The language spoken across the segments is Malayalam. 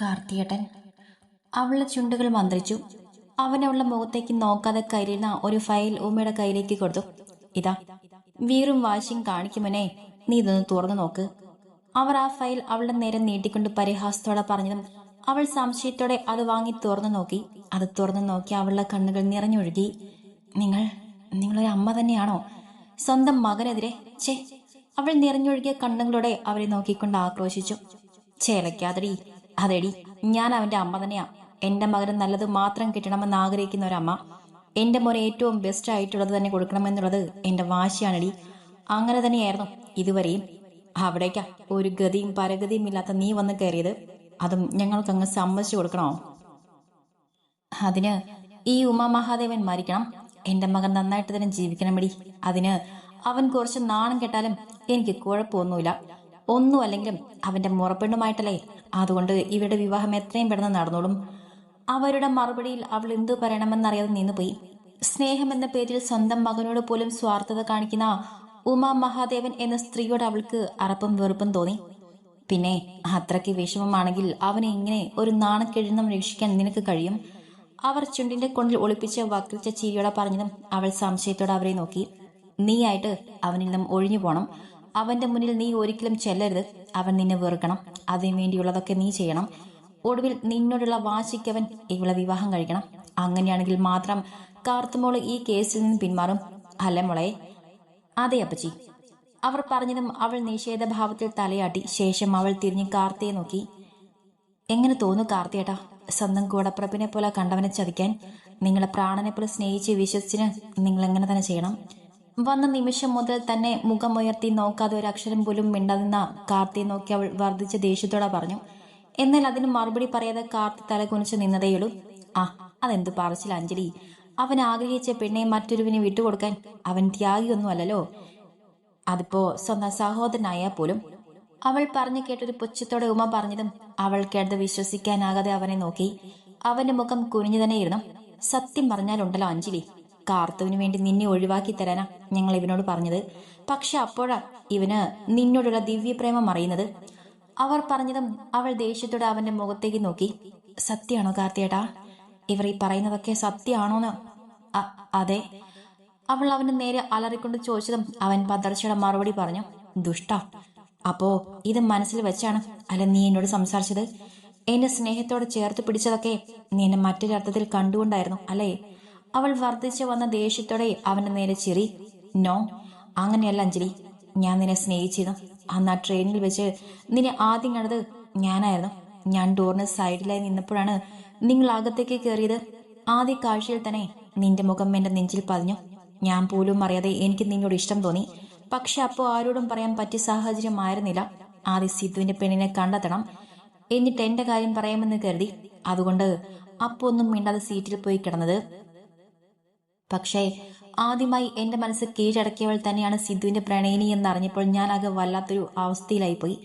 കാർത്തിയേട്ടൻ. അവളുടെ ചുണ്ടുകൾ മന്ത്രിച്ചു. അവൻ അവളുടെ മുഖത്തേക്ക് നോക്കാതെ കരുന്ന ഒരു ഫയൽ ഉമ്മയുടെ കയ്യിലേക്ക് കൊടുത്തു. ഇതാ വീറും വാശിയും കാണിക്കുമനെ നീ ഇതൊന്ന് തുറന്നു നോക്ക്. അവർ ആ ഫയൽ അവളുടെ നേരെ നീട്ടിക്കൊണ്ട് പരിഹാസത്തോടെ പറഞ്ഞതും അവൾ സംശയത്തോടെ അത് വാങ്ങി തുറന്നു നോക്കി. അത് തുറന്നു നോക്കി അവളുടെ കണ്ണുകൾ നിറഞ്ഞൊഴുകി. നിങ്ങൾ നിങ്ങളൊരു അമ്മ തന്നെയാണോ? സ്വന്തം മകനെതിരെ? ചേ അവൾ നിറഞ്ഞൊഴുകിയ കണ്ണുകളോടെ അവരെ നോക്കിക്കൊണ്ട് ആക്രോശിച്ചു. ചേലക്കാതടി അതെടി ഞാൻ അവന്റെ അമ്മ തന്നെയാ. എന്റെ മകന് നല്ലത് മാത്രം കിട്ടണമെന്ന് ആഗ്രഹിക്കുന്ന ഒരമ്മ. എന്റെ മോനെ ഏറ്റവും ബെസ്റ്റ് ആയിട്ടുള്ളത് തന്നെ കൊടുക്കണമെന്നുള്ളത് എന്റെ വാശിയാണടി. അങ്ങനെ തന്നെയായിരുന്നു ഇതുവരെയും. അവിടേക്കാ ഒരു ഗതിയും പരഗതിയും ഇല്ലാത്ത നീ വന്ന് കയറിയത്. അതും ഞങ്ങൾക്കങ്ങ് സമ്മതിച്ചു കൊടുക്കണോ? അതിന് ഈ ഉമാമഹാദേവൻ മരിക്കണം. എന്റെ മകൻ നന്നായിട്ട് തന്നെ ജീവിക്കണമെടി. അതിന് അവൻ കുറച്ച് നാണം കെട്ടാലും എനിക്ക് കുഴപ്പമൊന്നുമില്ല. ഒന്നും അല്ലെങ്കിലും അവന്റെ മുറപ്പെണ്ണുമായിട്ടല്ലേ? അതുകൊണ്ട് ഇവരുടെ വിവാഹം എത്രയും പെട്ടെന്ന് നടന്നോളും. അവരുടെ മറുപടിയിൽ അവൾ എന്തു പറയണമെന്നറിയാതെ നിന്നുപോയി. സ്നേഹം എന്ന പേരിൽ സ്വന്തം മകനോട് പോലും സ്വാർത്ഥത കാണിക്കുന്ന ഉമാ മഹാദേവൻ എന്ന സ്ത്രീയോട് അവൾക്ക് അറപ്പും വെറുപ്പും തോന്നി. പിന്നെ അത്രയ്ക്ക് വിഷമമാണെങ്കിൽ അവനെ ഇങ്ങനെ ഒരു നാണക്കെഴുന്നം രക്ഷിക്കാൻ നിനക്ക് കഴിയും? അവർ ചുണ്ടിന്റെ കൊണ്ടിൽ ഒളിപ്പിച്ച വക്രിച്ച ചിരിയോടെ പറഞ്ഞതും അവൾ സംശയത്തോടെ അവരെ നോക്കി. നീയായിട്ട് അവനിൽ നിന്നും ഒഴിഞ്ഞു പോണം. അവന്റെ മുന്നിൽ നീ ഒരിക്കലും ചെല്ലരുത്. അവൻ നിന്നെ വെറുക്കണം. അതിനു വേണ്ടിയുള്ളതൊക്കെ നീ ചെയ്യണം. ഒടുവിൽ നിന്നോടുള്ള വാശിക്കവൻ ഇവളെ വിവാഹം കഴിക്കണം. അങ്ങനെയാണെങ്കിൽ മാത്രം കാർത്തുമോൾ ഈ കേസിൽ നിന്ന് പിന്മാറും. അല്ലെ മോളെ? അതെ അപ്പച്ചി. അവർ പറഞ്ഞതും അവൾ നിഷേധഭാവത്തിൽ തലയാട്ടി ശേഷം അവൾ തിരിഞ്ഞ് കാർത്തിയെ നോക്കി. എങ്ങനെ തോന്നു കാർത്തിയേട്ടാ? സ്വന്തം കൂടപ്പുറപ്പിനെ പോലെ കണ്ടവനെ ചതിക്കാൻ നിങ്ങളെ പ്രാണനെ പോലെ സ്നേഹിച്ച് വിശ്വസിച്ചിന് നിങ്ങൾ എങ്ങനെ തന്നെ ചെയ്യണം? വന്ന നിമിഷം മുതൽ തന്നെ മുഖമുയർത്തി നോക്കാതെ ഒരു അക്ഷരം പോലും മിണ്ടതെന്ന കാർത്തി നോക്കി അവൾ വർദ്ധിച്ച ദേഷ്യത്തോടെ പറഞ്ഞു എന്നാൽ അതിന് മറുപടി പറയാതെ കാർത്തി തല കുനിച്ച് നിന്നതേയുള്ളൂ ആ അതെന്ത് പറച്ചില്ല അഞ്ജലി. അവൻ ആഗ്രഹിച്ച പെണ്ണെ മറ്റൊരുവിനെ വിട്ടുകൊടുക്കാൻ അവൻ ത്യാഗിയൊന്നും അല്ലല്ലോ അതിപ്പോ സ്വന്തം സഹോദരനായാൽ പോലും. അവൾ പറഞ്ഞു കേട്ടൊരു പുച്ഛത്തോടെ ഉമ പറഞ്ഞതും അവൾ കേട്ടത് വിശ്വസിക്കാനാകാതെ അവനെ നോക്കി. അവന്റെ മുഖം കുനിഞ്ഞു തന്നെയിരുന്നു. സത്യം പറഞ്ഞാലുണ്ടല്ലോ അഞ്ജലി. കാർത്തുവിന് വേണ്ടി നിന്നെ ഒഴിവാക്കി തരാനാ ഞങ്ങൾ ഇവനോട് പറഞ്ഞത്. പക്ഷെ അപ്പോഴാ ഇവന് നിന്നോടുള്ള ദിവ്യപ്രേമം അറിയുന്നത്. അവർ പറഞ്ഞതും അവൾ ദേഷ്യത്തോടെ അവന്റെ മുഖത്തേക്ക് നോക്കി. സത്യാണോ കാർത്തിയേട്ടാ? ഇവർ ഈ പറയുന്നതൊക്കെ സത്യമാണോന്ന് അതെ. അവൾ അവന് നേരെ അലറിക്കൊണ്ട് ചോദിച്ചതും അവൻ പതർച്ചയുടെ മറുപടി പറഞ്ഞു ദുഷ്ട അപ്പോ ഇത് മനസ്സിൽ വെച്ചാണ് അല്ല നീ എന്നോട് സംസാരിച്ചത്? എന്നെ സ്നേഹത്തോടെ ചേർത്ത് പിടിച്ചതൊക്കെ നീ എന്നെ മറ്റൊരർത്ഥത്തിൽ കണ്ടുകൊണ്ടായിരുന്നു അല്ലേ? അവൾ വർദ്ധിച്ചു വന്ന ദേഷ്യത്തോടെ അവന്റെ നേരെ ചിരി നോ അങ്ങനെയല്ല അഞ്ജലി. ഞാൻ നിന്നെ സ്നേഹിച്ചിരുന്നു. അന്ന് ആ ട്രെയിനിൽ വെച്ച് നിന്നെ ആദ്യം കണ്ടത് ഞാനായിരുന്നു. ഞാൻ ഡോറിന് സൈഡിലായി നിന്നപ്പോഴാണ് നിങ്ങൾ അകത്തേക്ക് കയറിയത്. ആദ്യ കാഴ്ചയിൽ തന്നെ നിന്റെ മുഖം എന്റെ നെഞ്ചിൽ പതിഞ്ഞു. ഞാൻ പോലും അറിയാതെ എനിക്ക് നിന്നോട് ഇഷ്ടം തോന്നി. പക്ഷെ അപ്പോൾ ആരോടും പറയാൻ പറ്റിയ സാഹചര്യം ആയിരുന്നില്ല. ആദ്യ സിദ്ധുവിന്റെ പെണ്ണിനെ കണ്ടെത്തണം. എന്നിട്ട് എന്റെ കാര്യം പറയാമെന്ന് കരുതി. അതുകൊണ്ട് അപ്പൊ ഒന്നും മിണ്ടാതെ സീറ്റിൽ പോയി കിടന്നത് പക്ഷേ ആദ്യമായി എന്റെ മനസ്സ് കീഴടക്കിയവൾ തന്നെയാണ് സിദ്ധുവിന്റെ പ്രണയിനി എന്നറിഞ്ഞപ്പോൾ ഞാൻ അത് വല്ലാത്തൊരു അവസ്ഥയിലായി പോയി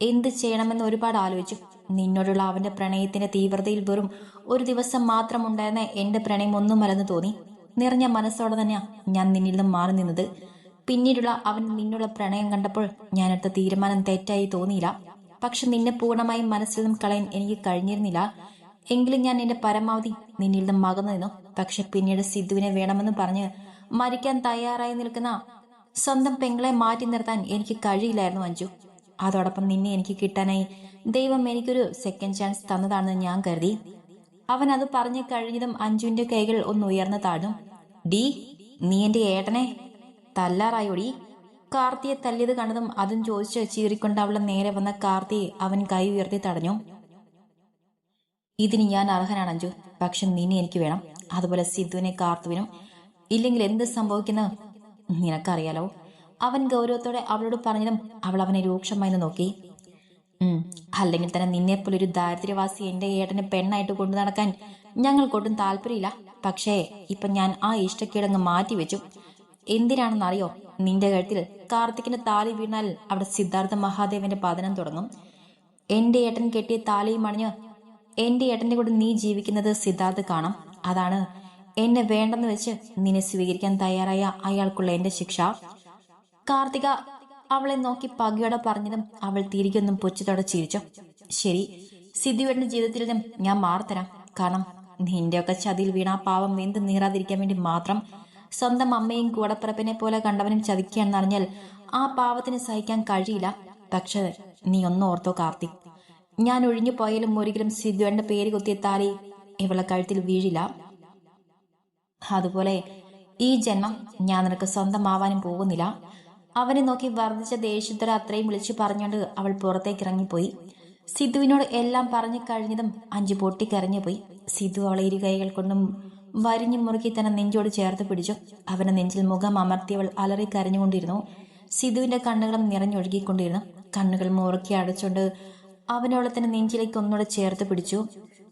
എന്ത് ചെയ്യണമെന്ന് ഒരുപാട് ആലോചിച്ചു. നിന്നോടുള്ള അവന്റെ പ്രണയത്തിന്റെ തീവ്രതയിൽ വെറും ഒരു ദിവസം മാത്രം ഉണ്ടായിരുന്ന എന്റെ പ്രണയം ഒന്നും ഒന്നുമല്ലെന്ന് തോന്നി. നിറഞ്ഞ മനസ്സോടെ തന്നെയാ ഞാൻ നിന്നിൽ നിന്നും മാറി നിന്നത്. പിന്നീടുള്ള അവൻ നിന്നുള്ള പ്രണയം കണ്ടപ്പോൾ ഞാനെടുത്ത തീരുമാനം തെറ്റായി തോന്നിയില്ല. പക്ഷെ നിന്നെ പൂർണമായും മനസ്സിൽ നിന്നും കളയാൻ എനിക്ക് കഴിഞ്ഞിരുന്നില്ല. എങ്കിലും ഞാൻ എന്റെ പരമാവധി നിന്നിൽ നിന്നും മകന്നു നിന്നു. പക്ഷെ പിന്നീട് സിദ്ധുവിനെ വേണമെന്ന് പറഞ്ഞ് മരിക്കാൻ തയ്യാറായി നിൽക്കുന്ന സ്വന്തം പെങ്ങളെ മാറ്റി നിർത്താൻ എനിക്ക് കഴിയില്ലായിരുന്നു അഞ്ജു അതോടൊപ്പം നിന്നെ എനിക്ക് കിട്ടാനായി ദൈവം എനിക്കൊരു സെക്കൻഡ് ചാൻസ് തന്നതാണെന്ന് ഞാൻ കരുതി. അവൻ അത് പറഞ്ഞു കഴിഞ്ഞതും അഞ്ജുവിന്റെ കൈകൾ ഒന്ന് ഉയർന്നു താഴ്ന്നു. ഡി നീ എന്റെ ഏട്ടനെ? തല്ലാറായോടി. കാർത്തിയെ തല്ലിയത് കണ്ടതും അതും ചോദിച്ച് ചീറിക്കൊണ്ട് നേരെ വന്ന കാർത്തിയെ അവൻ കൈ ഉയർത്തി തടഞ്ഞു. ഇതിന് ഞാൻ അർഹനാണ് അഞ്ജു. പക്ഷെ നിന്നെ എനിക്ക് വേണം. അതുപോലെ സിദ്ധുവിനെ കാർത്തുവിനും. ഇല്ലെങ്കിൽ എന്ത് സംഭവിക്കുന്ന? നിനക്കറിയാലോ. അവൻ ഗൗരവത്തോടെ അവളോട് പറഞ്ഞതും അവൾ അവനെ രൂക്ഷമായി നോക്കി. അല്ലെങ്കിൽ തന്നെ നിന്നെപ്പോലെ ഒരു ദാരിദ്ര്യവാസി എന്റെ ഏട്ടനെ പെണ്ണായിട്ട് കൊണ്ടു നടക്കാൻ ഞങ്ങൾക്കൊട്ടും താല്പര്യമില്ല. പക്ഷേ ഇപ്പൊ ഞാൻ ആ ഇഷ്ടക്കേടങ്ങ് മാറ്റി വെച്ചു എന്തിനാണെന്നറിയോ? നിന്റെ കഴുത്തിൽ കാർത്തിക്കിന്റെ താലി വീണാൽ അവിടെ സിദ്ധാർത്ഥ മഹാദേവന്റെ പതനം തുടങ്ങും. എന്റെ ഏട്ടൻ കെട്ടിയ താലിയും അണിഞ്ഞ് എന്റെ ഏട്ടന്റെ കൂടെ നീ ജീവിക്കുന്നത് സിദ്ധാർത്ഥ് കാണാം. അതാണ് എന്നെ വേണ്ടെന്ന് വെച്ച് നിന്നെ സ്വീകരിക്കാൻ തയ്യാറായ അയാൾക്കുള്ള എന്റെ ശിക്ഷ. കാർത്തിക അവളെ നോക്കി പകയോടെ പറഞ്ഞതും അവൾ തിരികെയൊന്നും പൊച്ചത്തോടെ ചിരിച്ചു. ശരി സിദ്ധുവേട്ടന്റെ ജീവിതത്തിൽ നിന്നും ഞാൻ മാറത്തരാം. കാരണം നിന്റെയൊക്കെ ചതിയിൽ വീണ പാവം വെന്ത് നീറാതിരിക്കാൻ വേണ്ടി മാത്രം സ്വന്തം അമ്മയും കൂടപ്പിറപ്പിനെ പോലെ കണ്ടവനും ചതിക്കുകയാണെന്നറിഞ്ഞാൽ ആ പാവത്തിന് സഹിക്കാൻ കഴിയില്ല. പക്ഷേ നീ ഒന്ന് ഓർത്തോ കാർത്തിക്. ഞാൻ ഒഴിഞ്ഞു പോയാലും ഒരിക്കലും സിദ്ധുവിന്റെ പേര് കുത്തിയ താലി ഇവളെ കഴുത്തിൽ വീഴില്ല. അതുപോലെ ഈ ജന്മം ഞാൻ നിനക്ക് സ്വന്തമാവാനും പോകുന്നില്ല. അവനെ നോക്കി വർദ്ധിച്ച ദേഷ്യത്തോടെ അത്രയും വിളിച്ചു പറഞ്ഞുകൊണ്ട് അവൾ പുറത്തേക്ക് ഇറങ്ങിപ്പോയി സിദ്ധുവിനോട് എല്ലാം പറഞ്ഞു കഴിഞ്ഞതും അഞ്ചു പൊട്ടിക്കരഞ്ഞു പോയി സിദ്ധു അവളെ ഇരു കൈകൾ കൊണ്ടും വരിഞ്ഞു മുറുക്കി തന്നെ നെഞ്ചോട് ചേർത്ത് പിടിച്ചു. അവനെ നെഞ്ചിൽ മുഖം അമർത്തിയവൾ അലറി കരഞ്ഞുകൊണ്ടിരുന്നു. സിദ്ധുവിന്റെ കണ്ണുകളും നിറഞ്ഞൊഴുകിക്കൊണ്ടിരുന്നു. കണ്ണുകൾ മുറുക്കി അടച്ചുകൊണ്ട് അവനോളെ തന്നെ നെഞ്ചിലേക്ക് ഒന്നുകൂടെ ചേർത്ത് പിടിച്ചു.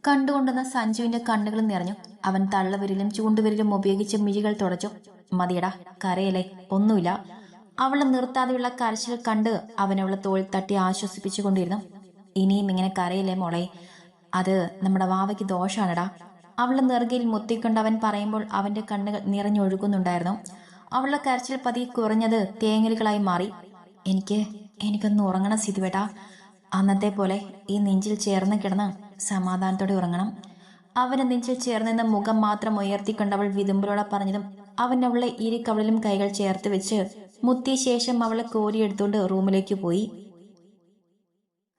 കണ്ടുകൊണ്ടുവന്ന സഞ്ജുവിന്റെ കണ്ണുകൾ നിറഞ്ഞു. അവൻ തള്ളവിരലും ചൂണ്ടുവിരലും ഉപയോഗിച്ച് മിഴികൾ തുടച്ചു. മതിയടാ കരയല്ലേ? ഒന്നുമില്ല. അവളെ നിർത്താതെയുള്ള കരച്ചിൽ കണ്ട് അവൻ അവളെ തോളിൽ തട്ടി ആശ്വസിപ്പിച്ചുകൊണ്ടിരുന്നു. ഇനിയും ഇങ്ങനെ കരയല്ലേ മോളെ? അത് നമ്മുടെ വാവയ്ക്ക് ദോഷമാണടാ അവളുടെ നെറുകയിൽ മുത്തിക്കൊണ്ട് അവൻ പറയുമ്പോൾ അവന്റെ കണ്ണുകൾ നിറഞ്ഞൊഴുകുന്നുണ്ടായിരുന്നു. അവളുടെ കരച്ചിൽ പതി കുറഞ്ഞത് തേങ്ങലുകളായി മാറി. എനിക്ക് എനിക്കൊന്ന് ഉറങ്ങണം സിതുവേട്ടാ അന്നത്തെ പോലെ ഈ നെഞ്ചിൽ ചേർന്ന് കിടന്ന് സമാധാനത്തോടെ ഉറങ്ങണം. അവന്റെ നെഞ്ചിൽ ചേർന്നിരുന്ന മുഖം മാത്രം ഉയർത്തിക്കൊണ്ട് അവൾ വിതുമ്പലോടെ പറഞ്ഞതും അവൻ അവളെ ഇരിക്കവളിലും കവളിലും കൈകൾ ചേർത്ത് വെച്ച് മുത്തിയ ശേഷം അവളെ കോരിയെടുത്തുകൊണ്ട് റൂമിലേക്ക് പോയി.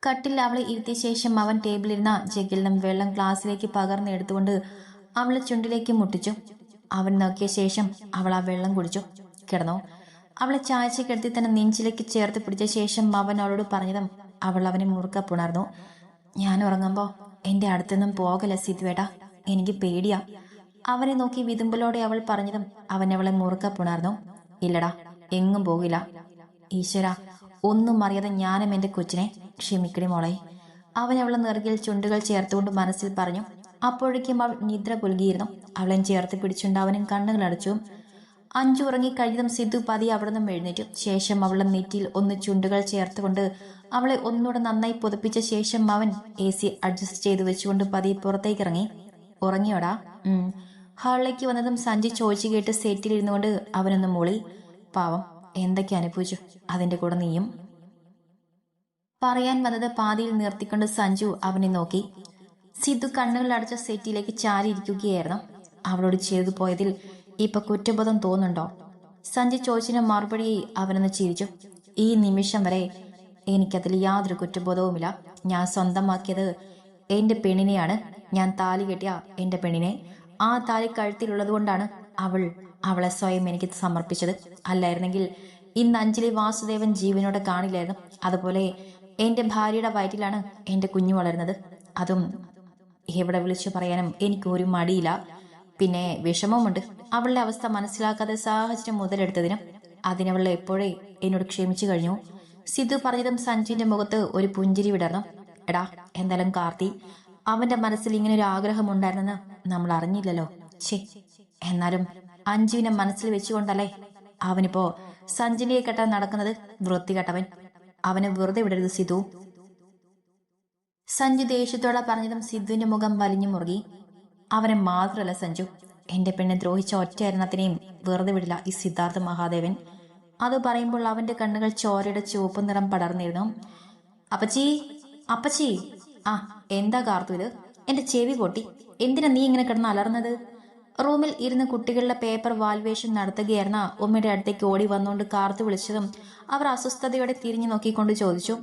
കട്ടിൽ അവളെ ഇരുത്തിയ ശേഷം അവൻ ടേബിളിരുന്ന ജഗ്ഗിൽ നിന്നും വെള്ളം ഗ്ലാസ്സിലേക്ക് പകർന്നെടുത്തുകൊണ്ട് അവളെ ചുണ്ടിലേക്ക് മുട്ടിച്ചു. അവൻ നോക്കിയ ശേഷം അവൾ ആ വെള്ളം കുടിച്ചു. കിടന്നു. അവളെ ചായച്ചക്കെടുത്തി കിടത്തി തന്നെ നെഞ്ചിലേക്ക് ചേർത്ത് പിടിച്ച ശേഷം അവൻ അവളോട് പറഞ്ഞതും അവൾ അവനെ മുറുക്ക പുണർന്നു. ഞാൻ ഉറങ്ങുമ്പോൾ എന്റെ അടുത്തൊന്നും പോകല സിദ്വേട്ട എനിക്ക് പേടിയാ. അവനെ നോക്കി വിതുമ്പലോടെ അവൾ പറഞ്ഞതും അവൻ അവളെ മുറുക്ക പുണർന്നു. ഇല്ലടാ എങ്ങും പോകില്ല. ഈശ്വര ഒന്നും അറിയാതെ ഞാനും എന്റെ കൊച്ചിനെ ക്ഷമിക്കണി മോളെ. അവൻ അവളെ നെറുകിൽ ചുണ്ടുകൾ ചേർത്തുകൊണ്ട് മനസ്സിൽ പറഞ്ഞു. അപ്പോഴേക്കും അവൾ നിദ്ര പുലുകിയിരുന്നു അവളെ ചേർത്ത് പിടിച്ചുകൊണ്ട് അവനും കണ്ണുകൾ അടച്ചു. അഞ്ചു കഴിഞ്ഞതും സിദ്ധു പതി അവിടെ നിന്നും എഴുന്നേറ്റു. ശേഷം അവളുടെ നെറ്റിയിൽ ഒന്ന് ചുണ്ടുകൾ ചേർത്തുകൊണ്ട് അവളെ ഒന്നുകൂടെ നന്നായി പുതപ്പിച്ച ശേഷം അവൻ എ സി അഡ്ജസ്റ്റ് ചെയ്ത് വെച്ചുകൊണ്ട് പതി പുറത്തേക്ക് ഇറങ്ങി ഉറങ്ങിയോടാ ഹാളിലേക്ക് വന്നതും സഞ്ജി ചോദിച്ചു കേട്ട് സെറ്റിൽ ഇരുന്നുകൊണ്ട് അവനൊന്ന് മൂളി. പാവം എന്തൊക്കെ അനുഭവിച്ചു? അതിന്റെ കൂടെ നീയും. പറയാൻ വന്നത് പാതിയിൽ നിർത്തിക്കൊണ്ട് സഞ്ജു അവനെ നോക്കി. സിദ്ധു കണ്ണുകൾ അടച്ച സെറ്റിലേക്ക് ചാരിയിരിക്കുകയായിരുന്നു. അവളോട് ചെയ്തു പോയതിൽ ഇപ്പൊ കുറ്റബോധം തോന്നുന്നുണ്ടോ? സഞ്ജി ചോദിച്ചതിന് മറുപടി അവനൊന്ന് ചിരിച്ചു. ഈ നിമിഷം വരെ എനിക്കതിൽ യാതൊരു കുറ്റബോധവുമില്ല. ഞാൻ സ്വന്തമാക്കിയത് എന്റെ പെണ്ണിനെയാണ്. ഞാൻ താലി കെട്ടിയ എന്റെ പെണ്ണിനെ. ആ താലി കഴുത്തിലുള്ളത് കൊണ്ടാണ് അവൾ അവളെ സ്വയം എനിക്ക് സമർപ്പിച്ചത്. അല്ലായിരുന്നെങ്കിൽ ഇന്ന് അഞ്ജലി വാസുദേവൻ ജീവനോടെ കാണില്ലായിരുന്നു. അതുപോലെ എന്റെ ഭാര്യയുടെ വയറ്റിലാണ് എന്റെ കുഞ്ഞു വളരുന്നത്. അതും എവിടെ വിളിച്ചു പറയാനും എനിക്ക് ഒരു മടിയില്ല. പിന്നെ വിഷമമുണ്ട് അവളുടെ അവസ്ഥ മനസ്സിലാക്കാതെ സാഹചര്യം മുതലെടുത്തതിനും അതിനവൾ എപ്പോഴേ എന്നോട് ക്ഷമിച്ചു കഴിഞ്ഞു. സിദ്ധു പറഞ്ഞതും സഞ്ജുവിന്റെ മുഖത്ത് ഒരു പുഞ്ചിരി വിടർന്നു. എടാ എന്തായാലും കാർത്തി അവന്റെ മനസ്സിൽ ഇങ്ങനെ ഒരു ആഗ്രഹം ഉണ്ടായിരുന്നെന്ന് നമ്മൾ അറിഞ്ഞില്ലല്ലോ. ഛേ എന്നാലും അഞ്ജുവിനെ മനസ്സിൽ വെച്ചുകൊണ്ടല്ലേ? അവനിപ്പോ സഞ്ജനിയെ കെട്ടാൻ നടക്കുന്നത് വൃത്തികെട്ടവൻ. അവനെ വെറുതെ വിടരുത് സിധു സഞ്ജു ദേഷ്യത്തോടെ പറഞ്ഞതും സിദ്ധുവിന്റെ മുഖം വലിഞ്ഞു മുറുകി. അവനെ മാത്രമല്ല സഞ്ജു എന്റെ പെണ്ണെ ദ്രോഹിച്ച ഒറ്റ വെറുതെ വിടില്ല ഈ സിദ്ധാർത്ഥ മഹാദേവൻ. അത് പറയുമ്പോൾ അവന്റെ കണ്ണുകൾ ചോരയുടെ ചുവപ്പ് നിറം പടർന്നിരുന്നു. അപ്പച്ചി അപ്പച്ചി. ആ എന്താ കാർത്തു ഇത്? എന്റെ ചെവി പൊട്ടി. എന്തിനാ നീ ഇങ്ങനെ കിടന്ന് അലർന്നത് റൂമിൽ ഇരുന്ന് കുട്ടികളുടെ പേപ്പർ വാൽവേഷൻ നടത്തുകയായിരുന്ന ഉമ്മയുടെ അടുത്തേക്ക് ഓടി വന്നുകൊണ്ട് കാർത്തു വിളിച്ചതും അവർ അസ്വസ്ഥതയോടെ തിരിഞ്ഞു നോക്കിക്കൊണ്ട് ചോദിച്ചു.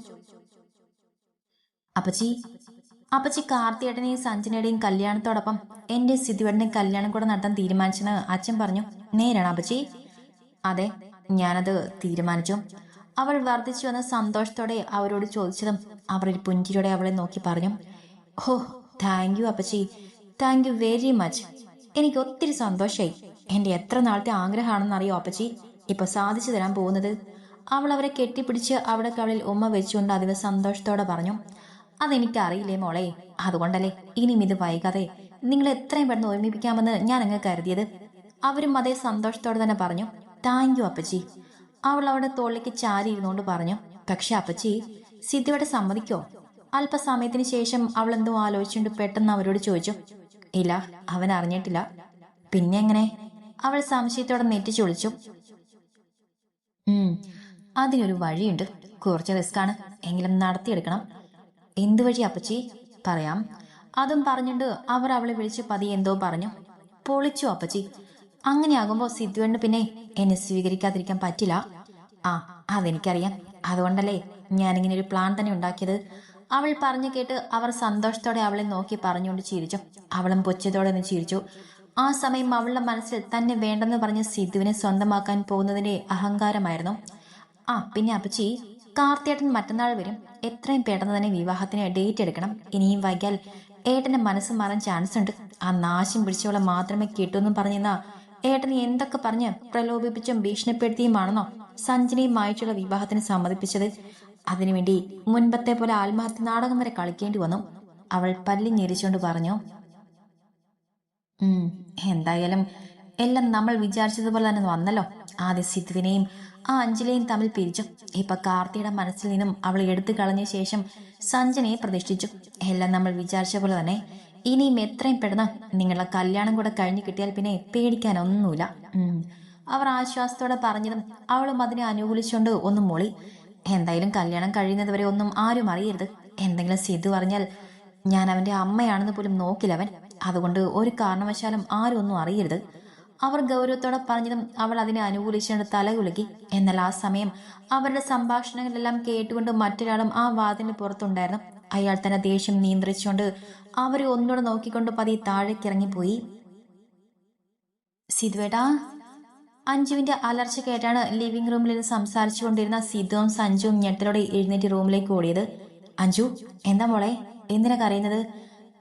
അപ്പച്ചി അപ്പച്ചി കാർത്തിയേട്ടനെയും സഞ്ജനയുടെയും കല്യാണത്തോടൊപ്പം എന്റെ സിദ്ധുവേട്ടനെയും കല്യാണം കൂടെ നടത്താൻ തീരുമാനിച്ചെന്ന് അച്ഛൻ പറഞ്ഞു. നേരാണ് അപ്പച്ചി. അതെ ഞാനത് തീരുമാനിച്ചു. അവൾ വർദ്ധിച്ചു വന്ന സന്തോഷത്തോടെ അവരോട് ചോദിച്ചതും അവർ ഒരു പുഞ്ചിരിയോടെ അവളെ നോക്കി പറഞ്ഞു. ഓ താങ്ക് യു അപ്പച്ചി. താങ്ക് യു വെരി മച്ച് എനിക്ക് ഒത്തിരി സന്തോഷമായി എന്റെ എത്ര നാളത്തെ ആഗ്രഹമാണെന്ന് അറിയോ അപ്പച്ചി? ഇപ്പൊ സാധിച്ചു തരാൻ പോകുന്നത്. അവൾ അവരെ കെട്ടിപ്പിടിച്ച് അവിടെ കവളിൽ ഉമ്മ വെച്ചുകൊണ്ട് അതിവ സന്തോഷത്തോടെ പറഞ്ഞു. അതെനിക്കറിയില്ലേ മോളെ? അതുകൊണ്ടല്ലേ ഇനിയും ഇത് വൈകാതെ നിങ്ങൾ എത്രയും പെട്ടെന്ന് ഓർമ്മിപ്പിക്കാമെന്ന് ഞാൻ അങ്ങ് കരുതിയത്. അവരും അതേ സന്തോഷത്തോടെ തന്നെ പറഞ്ഞു താങ്ക് യു അപ്പച്ചി. അവൾ അവിടെ തോളിലേക്ക് ചാരി ഇരുന്നുകൊണ്ട് പറഞ്ഞു പക്ഷെ അപ്പച്ചി സിദ്ധിയോടെ സമ്മതിക്കോ? അല്പസമയത്തിന് ശേഷം അവൾ എന്തോ ആലോചിച്ചുകൊണ്ട് പെട്ടെന്ന് അവരോട് ചോദിച്ചു ഇല്ല അവൻ അറിഞ്ഞിട്ടില്ല. പിന്നെ എങ്ങനെ? അവൾ സംശയത്തോടെ നെറ്റിച്ചു വിളിച്ചു ഉം അതിനൊരു വഴിയുണ്ട്. കുറച്ച് റിസ്ക് ആണ് എങ്കിലും നടത്തിയെടുക്കണം. എന്ത് വഴി അപ്പച്ചി? പറയാം. അതും പറഞ്ഞിട്ട് അവർ അവളെ വിളിച്ച് പതി എന്തോ പറഞ്ഞു. പൊളിച്ചു അപ്പച്ചി. അങ്ങനെയാകുമ്പോൾ സിദ്ധുവിന് പിന്നെ എന്നെ സ്വീകരിക്കാതിരിക്കാൻ പറ്റില്ല. ആ അതെനിക്കറിയാം. അതുകൊണ്ടല്ലേ ഞാനിങ്ങനെ ഒരു പ്ലാൻ തന്നെ ഉണ്ടാക്കിയത്. അവൾ പറഞ്ഞു കേട്ട് അവർ സന്തോഷത്തോടെ അവളെ നോക്കി പറഞ്ഞുകൊണ്ട് ചിരിച്ചു. അവളും പൊച്ചതോടെ ഒന്ന് ചിരിച്ചു. ആ സമയം അവളുടെ മനസ്സിൽ തന്നെ വേണ്ടെന്ന് പറഞ്ഞ് സിദ്ധുവിനെ സ്വന്തമാക്കാൻ പോകുന്നതിന്റെ അഹങ്കാരമായിരുന്നു. ആ പിന്നെ അപ്പച്ചി കാർത്തിയേട്ടൻ മറ്റന്നാൾ വരും. എത്രയും പെട്ടെന്ന് തന്നെ വിവാഹത്തിന് ഡേറ്റ് എടുക്കണം. ഇനിയും വൈകിയാൽ ഏട്ടന്റെ മനസ്സ് മാറാൻ ചാൻസ് ഉണ്ട്. ആ നാശം പിടിച്ചവളെ മാത്രമേ കിട്ടൂന്നും പറഞ്ഞെന്നാ ഏട്ടനെ എന്തൊക്കെ പറഞ്ഞ് പ്രലോഭിപ്പിച്ചും ഭീഷണിപ്പെടുത്തിയുമാണെന്നോ സഞ്ജനയുമായിട്ടുള്ള വിവാഹത്തിന് സമ്മതിപ്പിച്ചത്? അതിനുവേണ്ടി മുൻപത്തെ പോലെ ആത്മഹത്യ നാടകം വരെ കളിക്കേണ്ടി വന്നു. അവൾ പല്ലി ഞെരിച്ചുകൊണ്ട് പറഞ്ഞു എന്തായാലും എല്ലാം നമ്മൾ വിചാരിച്ചതുപോലെ തന്നെ വന്നല്ലോ. ആദ്യ സിദ്ധുവിനെയും ആ അഞ്ജലിയും തമ്മിൽ പിരിച്ചു ഇപ്പൊ കാർത്തിയുടെ മനസ്സിൽ നിന്നും അവൾ എടുത്തു കളഞ്ഞ ശേഷം സഞ്ജനയെ പ്രതിഷ്ഠിച്ചു. എല്ലാം നമ്മൾ വിചാരിച്ച പോലെ തന്നെ. ഇനിയും എത്രയും പെട്ടെന്ന് നിങ്ങളുടെ കല്യാണം കൂടെ കഴിഞ്ഞു കിട്ടിയാൽ പിന്നെ പേടിക്കാനൊന്നുമില്ല. അവർ ആശ്വാസത്തോടെ പറഞ്ഞതും അവളും അതിനെ അനുകൂലിച്ചുകൊണ്ട് ഒന്നും മൊളി. എന്തായാലും കല്യാണം കഴിയുന്നതുവരെ ഒന്നും ആരും അറിയരുത്. എന്തെങ്കിലും സിദ്ധു പറഞ്ഞാൽ ഞാൻ അവന്റെ അമ്മയാണെന്ന് പോലും നോക്കില്ല അവൻ. അതുകൊണ്ട് ഒരു കാരണവശാലും ആരും ഒന്നും അറിയരുത്. അവർ ഗൗരവത്തോടെ പറഞ്ഞതും അവൾ അതിനെ അനുകൂലിച്ചുകൊണ്ട് തലകുലുക്കി. എന്നാൽ ആ സമയം അവരുടെ സംഭാഷണങ്ങളെല്ലാം കേട്ടുകൊണ്ട് മറ്റൊരാളും ആ വാതിന് പുറത്തുണ്ടായിരുന്നു. അയാൾ തന്നെ ദേഷ്യം നിയന്ത്രിച്ചുകൊണ്ട് അവരെ ഒന്നുകൂടെ നോക്കിക്കൊണ്ട് പതി താഴേക്കിറങ്ങിപ്പോയി. സിധുവേട്ടാ അഞ്ജുവിന്റെ അലർച്ച കേട്ടാണ് ലിവിംഗ് റൂമിൽ നിന്ന് സംസാരിച്ചു കൊണ്ടിരുന്ന സിദ്ധുവും സഞ്ജുവും ഞെട്ടലോടെ എഴുന്നേറ്റ് റൂമിലേക്ക് ഓടിയത്. അഞ്ജു എന്താ മോളെ എന്തിനാ കരയുന്നത്?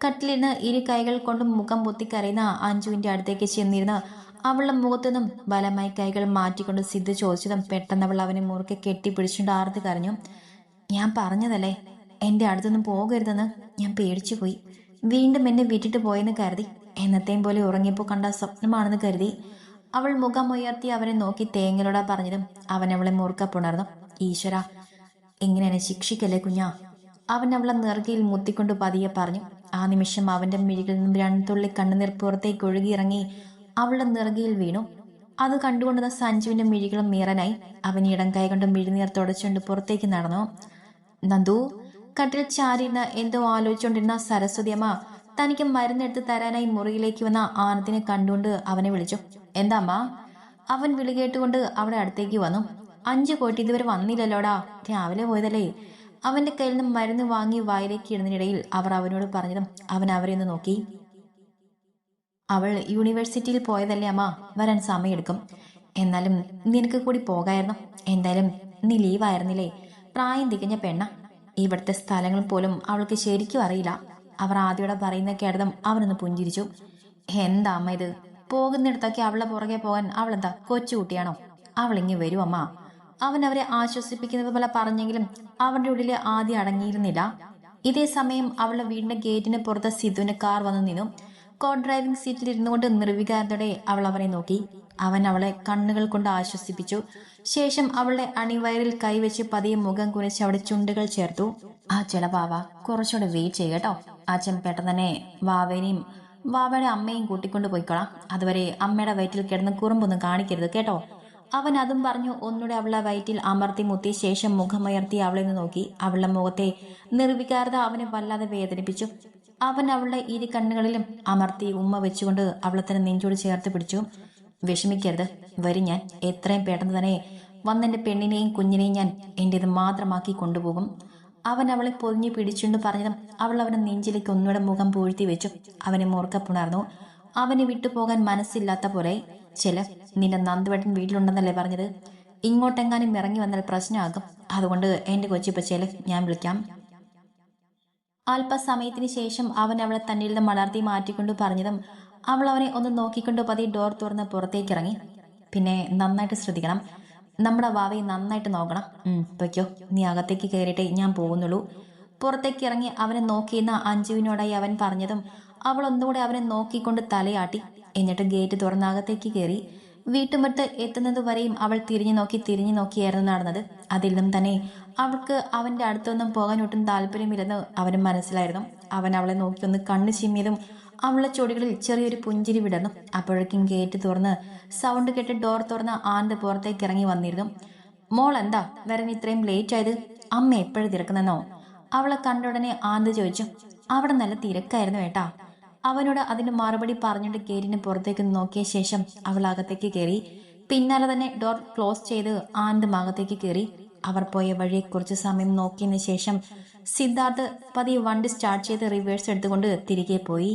കട്ടിലിരുന്ന് ഇരു കൈകൾ കൊണ്ട് മുഖം പൊത്തി കരയുന്ന അഞ്ജുവിന്റെ അടുത്തേക്ക് ചെന്നിരുന്ന് അവളുടെ മുഖത്തുനിന്നും ബലമായി കൈകൾ മാറ്റിക്കൊണ്ട് സിദ്ധു ചോദിച്ചതും പെട്ടെന്ന് അവൾ അവനെ മുറുക്കെ കെട്ടിപ്പിടിച്ചുകൊണ്ട് ആർത്ത് കരഞ്ഞു. ഞാൻ പറഞ്ഞതല്ലേ എന്റെ അടുത്തൊന്നും പോകരുതെന്ന് ഞാൻ പേടിച്ചു പോയി. വീണ്ടും എന്നെ വിട്ടിട്ട് പോയെന്ന് കരുതി. എന്നത്തെയും പോലെ ഉറങ്ങിയപ്പോൾ കണ്ട സ്വപ്നമാണെന്ന് കരുതി. അവൾ മുഖം ഉയർത്തി അവനെ നോക്കി തേങ്ങലോടാ പറഞ്ഞതും അവൻ അവളെ മുറുക്ക പുണർന്നു. ഈശ്വര ഇങ്ങനെ എന്നെ ശിക്ഷിക്കല്ലേ കുഞ്ഞാ? അവൻ അവളെ നെറുകയിൽ മുത്തിക്കൊണ്ട് പതിയെ പറഞ്ഞു. ആ നിമിഷം അവന്റെ മിഴികളിൽ നിന്നും രണ്ടുള്ളി കണ്ണുനീർ പുറത്തേക്ക് ഒഴുകിയിറങ്ങി അവളുടെ നിറകയിൽ വീണു. അത് കണ്ടുകൊണ്ടുന്ന സഞ്ജുവിന്റെ മിഴികളും മീറനായി അവൻ ഇടം കൈ കൊണ്ട് മിഴിനീർ തുടച്ചുകൊണ്ട് പുറത്തേക്ക് നടന്നു. നന്ദു കട്ടിൽ ചാരിയിരുന്ന എന്തോ ആലോചിച്ചുകൊണ്ടിരുന്ന സരസ്വതി അമ്മ തനിക്ക് മരുന്നെടുത്ത് തരാനായി മുറിയിലേക്ക് വന്ന ആനത്തിനെ കണ്ടുകൊണ്ട് അവനെ വിളിച്ചു. എന്താമ്മ അവൻ വിളി കേട്ടുകൊണ്ട് അവിടെ അടുത്തേക്ക് വന്നു. അഞ്ചു കോട്ടി ഇതുവരെ വന്നില്ലല്ലോടാ. രാവിലെ പോയതല്ലേ. അവന്റെ കയ്യിൽ നിന്ന് മരുന്ന് വാങ്ങി വായിലേക്ക് ഇടുന്നതിനിടയിൽ അവർ അവനോട് പറഞ്ഞതും അവൻ അവരെ ഒന്ന് നോക്കി. അവൾ യൂണിവേഴ്സിറ്റിയിൽ പോയതല്ലേ അമ്മ? വരാൻ സമയമെടുക്കും. എന്നാലും നിനക്ക് കൂടി പോകായിരുന്നു. എന്തായാലും നീ ലീവായിരുന്നില്ലേ പ്രായം തികഞ്ഞ പെണ്ണ. ഇവിടുത്തെ സ്ഥലങ്ങൾ പോലും അവൾക്ക് ശരിക്കും അറിയില്ല. അവർ ആദ്യയോടെ പറയുന്ന കേട്ടതും അവനൊന്ന് പുഞ്ചിരിച്ചു. എന്താ അമ്മ ഇത്? പോകുന്നിടത്തൊക്കെ അവളെ പുറകെ പോകാൻ അവളെന്താ കൊച്ചുകുട്ടിയാണോ? അവളിങ്ങി വരും അമ്മ. അവൻ അവരെ ആശ്വസിപ്പിക്കുന്നത് പോലെ പറഞ്ഞെങ്കിലും അവന്റെ ഉള്ളിൽ ആദ്യം അടങ്ങിയിരുന്നില്ല. ഇതേ സമയം അവളുടെ വീടിന്റെ ഗേറ്റിന് പുറത്ത് സിദ്ധുവിന്റെ കാർ വന്നു നിന്നു. കോ ഡ്രൈവിംഗ് സീറ്റിൽ ഇരുന്നുകൊണ്ട് നിർവികാരത്തോടെ അവൾ അവനെ നോക്കി. അവൻ അവളെ കണ്ണുകൾ കൊണ്ട് ആശ്വസിപ്പിച്ചു. ശേഷം അവളുടെ അണിവയറിൽ കൈവച്ച് പതിയെ മുഖം കുനിച്ച് അവിടെ ചുണ്ടുകൾ ചേർത്തു. ആ ചില വാവ കുറച്ചുകൂടെ വെയിറ്റ് ചെയ്യട്ടോ അച്ഛൻ പെട്ടെന്ന് തന്നെ വാവേനെയും വാവയുടെ അമ്മയും കൂട്ടിക്കൊണ്ട് പോയിക്കോളാം. അതുവരെ അമ്മയുടെ വയറ്റിൽ കിടന്ന് കുറുമ്പൊന്നും കാണിക്കരുത് കേട്ടോ. അവൻ അതും പറഞ്ഞു. ഒന്നുകൂടെ അവളെ വയറ്റിൽ അമർത്തി മുത്തി ശേഷം മുഖമുയർത്തി അവളെ നോക്കി. അവളുടെ മുഖത്തെ നിർവികാരത അവനെ വല്ലാതെ വേദനിപ്പിച്ചു. അവൻ അവളുടെ ഇരു കണ്ണുകളിലും അമർത്തി ഉമ്മ വെച്ചുകൊണ്ട് അവളെ തന്നെ നെഞ്ചോട് ചേർത്ത് പിടിച്ചു. വിഷമിക്കരുത് വരും ഞാൻ. എത്രയും പെട്ടെന്ന് തന്നെ വന്നെന്റെ പെണ്ണിനെയും കുഞ്ഞിനെയും ഞാൻ എന്റേത് മാത്രമാക്കി കൊണ്ടുപോകും. അവൻ അവളെ പൊതിഞ്ഞു പിടിച്ചുകൊണ്ട് പറഞ്ഞതും അവൾ അവനെ നെഞ്ചിലേക്ക് ഒന്നുകൂടെ മുഖം പൂഴ്ത്തി വെച്ചു. അവനെ മുറുക്കപ്പുണർന്നു അവനെ വിട്ടുപോകാൻ മനസ്സില്ലാത്ത പോലെ ചില നിന്റെ നന്ദുവേട്ടൻ വീട്ടിലുണ്ടെന്നല്ലേ പറഞ്ഞത്? ഇങ്ങോട്ടെങ്ങാനും ഇറങ്ങി വന്നാൽ പ്രശ്നമാകും. അതുകൊണ്ട് എന്റെ കൊച്ചിപ്പച്ചേൽ ഞാൻ വിളിക്കാം. അല്പസമയത്തിന് ശേഷം അവൻ അവളെ തന്നിൽ നിന്ന് മലർത്തി മാറ്റിക്കൊണ്ട് പറഞ്ഞതും അവൾ അവനെ ഒന്ന് നോക്കിക്കൊണ്ട് പതി ഡോർ തുറന്ന് പുറത്തേക്ക് ഇറങ്ങി പിന്നെ നന്നായിട്ട് ശ്രദ്ധിക്കണം. നമ്മുടെ വാവയെ നന്നായിട്ട് നോക്കണം. ഉം, പൊയ്ക്കോ. നീ അകത്തേക്ക് കയറിയിട്ട് ഞാൻ പോകുന്നുള്ളൂ. പുറത്തേക്ക് ഇറങ്ങി അവനെ നോക്കിയെന്ന അഞ്ജുവിനോടായി അവൻ പറഞ്ഞതും അവൾ ഒന്നുകൂടെ അവനെ നോക്കിക്കൊണ്ട് തലയാട്ടി. എന്നിട്ട് ഗേറ്റ് തുറന്ന് അകത്തേക്ക് കയറി. വീട്ടുമുറ്റത്ത് എത്തുന്നതുവരെയും അവൾ തിരിഞ്ഞു നോക്കി തിരിഞ്ഞു നോക്കിയായിരുന്നു നടന്നത്. അതിൽ നിന്നും തന്നെ അവൾക്ക് അവന്റെ അടുത്തൊന്നും പോകാൻ ഒട്ടും താല്പര്യമില്ലെന്ന് അവന് മനസ്സിലായിരുന്നു. അവൻ അവളെ നോക്കി ഒന്ന് കണ്ണു ചിമ്മിയതും അവളുടെ ചൊടികളിൽ ചെറിയൊരു പുഞ്ചിരി വിടർന്നു. അപ്പോഴേക്കും ഗേറ്റ് തുറന്ന് സൗണ്ട് കേട്ട് ഡോർ തുറന്ന് ആണ്ട് പുറത്തേക്ക് ഇറങ്ങി വന്നിരുന്നു. മോൾ എന്താ? വരൻ ഇത്രയും ലേറ്റ് ആയത്? അമ്മ എപ്പോഴും തിരക്കുന്നെന്നോ? അവളെ കണ്ട ഉടനെ ആന്ത് ചോദിച്ചു. അവിടെ നല്ല തിരക്കായിരുന്നു ഏട്ടാ. അവനോട് അതിന് മറുപടി പറഞ്ഞിട്ട് ഗേറ്റിന് പുറത്തേക്ക് നോക്കിയ ശേഷം അവൾ അകത്തേക്ക് കയറി. പിന്നാലെ തന്നെ ഡോർ ക്ലോസ് ചെയ്ത് ആന്തും അകത്തേക്ക് കയറി. അവർ പോയ വഴിയെ കുറച്ച് സമയം നോക്കിയതിനു ശേഷം സിദ്ധാർത്ഥ് പതി വണ്ടി സ്റ്റാർട്ട് ചെയ്ത് റിവേഴ്സ് എടുത്തുകൊണ്ട് തിരികെ പോയി.